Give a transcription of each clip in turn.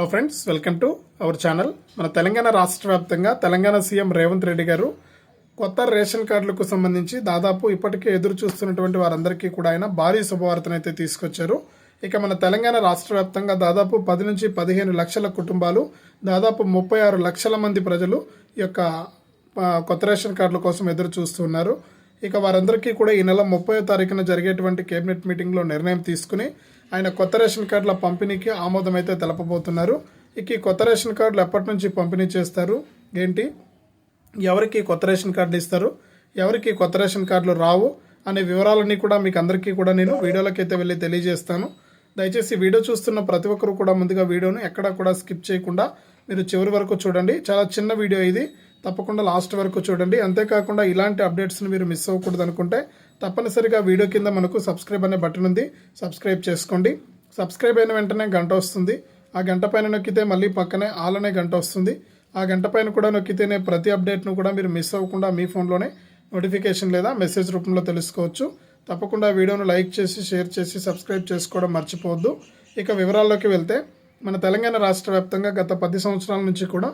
Hello friends welcome to our channel మన తెలంగాణ రాష్ట్ర వ్యాప్తంగా తెలంగాణ సీఎం రేవంత్ రెడ్డి గారు కొత్త రేషన్ కార్డులకు సంబంధించి దాదాపు ఇప్పటికే ఎదురు చూస్తున్నటువంటి వారందరికీ కూడా ఆయన భారీ శుభవార్తనైతే తీసుకొచ్చారు. ఇక మన తెలంగాణ రాష్ట్ర వ్యాప్తంగా దాదాపు పది నుంచి పదిహేను లక్షల కుటుంబాలు దాదాపు ముప్పై ఆరు లక్షల మంది ప్రజలు ఈ యొక్క కొత్త రేషన్ కార్డుల కోసం ఎదురు చూస్తున్నారు ఇక వారందరికీ కూడా ఈ నెల ముప్పై తారీఖున జరిగేటువంటి కేబినెట్ మీటింగ్లో నిర్ణయం తీసుకుని ఆయన కొత్త రేషన్ కార్డుల పంపిణీకి ఆమోదం అయితే తెలపబోతున్నారు. ఇక ఈ కొత్త రేషన్ కార్డులు ఎప్పటి నుంచి పంపిణీ చేస్తారు? ఏంటి? ఎవరికి కొత్త రేషన్ కార్డులు ఇస్తారు? ఎవరికి కొత్త రేషన్ కార్డులు రావు? అనే వివరాలన్నీ కూడా మీకు అందరికీ కూడా నేను వీడియోలోకి అయితే వెళ్ళి తెలియజేస్తాను. దయచేసి వీడియో చూస్తున్న ప్రతి ఒక్కరు కూడా ముందుగా వీడియోను ఎక్కడా కూడా స్కిప్ చేయకుండా మీరు చివరి వరకు చూడండి. చాలా చిన్న వీడియో ఇది. తప్పకుండా లాస్ట్ వరకు చూడండి. అంతేకాకుండా ఇలాంటి అప్డేట్స్ని మీరు మిస్ అవ్వకూడదు అనుకుంటే తప్పనిసరిగా వీడియో కింద మనకు సబ్స్క్రైబ్ అనే బటన్ ఉంది. సబ్స్క్రైబ్ చేసుకోండి. సబ్స్క్రైబ్ అయిన వెంటనే గంట వస్తుంది. ఆ గంట పైన నొక్కితే మళ్ళీ పక్కనే ఆల్ అనే గంట వస్తుంది. ఆ గంట పైన కూడా నొక్కితేనే ప్రతి అప్డేట్ను కూడా మీరు మిస్ అవ్వకుండా మీ ఫోన్లోనే నోటిఫికేషన్ లేదా మెసేజ్ రూపంలో తెలుసుకోవచ్చు. తప్పకుండా వీడియోను లైక్ చేసి షేర్ చేసి సబ్స్క్రైబ్ చేసుకోవడం మర్చిపోవద్దు. ఇక వివరాల్లోకి వెళ్తే మన తెలంగాణ రాష్ట్ర వ్యాప్తంగా గత పది సంవత్సరాల నుంచి కూడా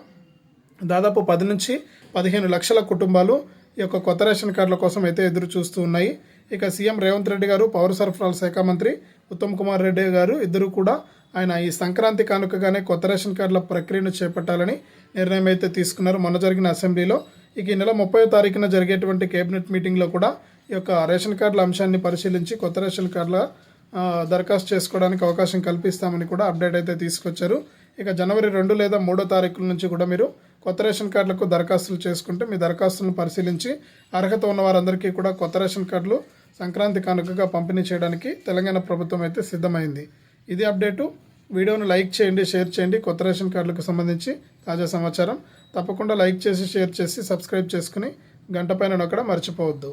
దాదాపు పది నుంచి పదిహేను లక్షల కుటుంబాలు ఈ యొక్క కొత్త రేషన్ కార్డుల కోసం అయితే ఎదురు చూస్తూ ఉన్నాయి. ఇక సీఎం రేవంత్ రెడ్డి గారు పౌర సరఫరాల శాఖ మంత్రి ఉత్తమ్ కుమార్ రెడ్డి గారు ఇద్దరు కూడా ఆయన ఈ సంక్రాంతి కానుకగానే కొత్త రేషన్ కార్డుల ప్రక్రియను చేపట్టాలని నిర్ణయం అయితే తీసుకున్నారు. మొన్న జరిగిన అసెంబ్లీలో ఇక ఈ నెల ముప్పై తారీఖున జరిగేటువంటి కేబినెట్ మీటింగ్లో కూడా ఈ యొక్క రేషన్ కార్డుల అంశాన్ని పరిశీలించి కొత్త రేషన్ కార్డుల దరఖాస్తు చేసుకోవడానికి అవకాశం కల్పిస్తామని కూడా అప్డేట్ అయితే తీసుకొచ్చారు. ఇక జనవరి రెండు లేదా మూడో తారీఖుల నుంచి కూడా మీరు కొత్త రేషన్ కార్డులకు దరఖాస్తులు చేసుకుంటే మీ దరఖాస్తులను పరిశీలించి అర్హత ఉన్న వారందరికీ కూడా కొత్త రేషన్ కార్డులు సంక్రాంతి కానుకగా పంపిణీ చేయడానికి తెలంగాణ ప్రభుత్వం అయితే సిద్ధమైంది. ఇది అప్డేటు. వీడియోను లైక్ చేయండి షేర్ చేయండి. కొత్త రేషన్ కార్డులకు సంబంధించి తాజా సమాచారం తప్పకుండా లైక్ చేసి షేర్ చేసి సబ్స్క్రైబ్ చేసుకుని గంట పైన నొక్కడం మర్చిపోవద్దు.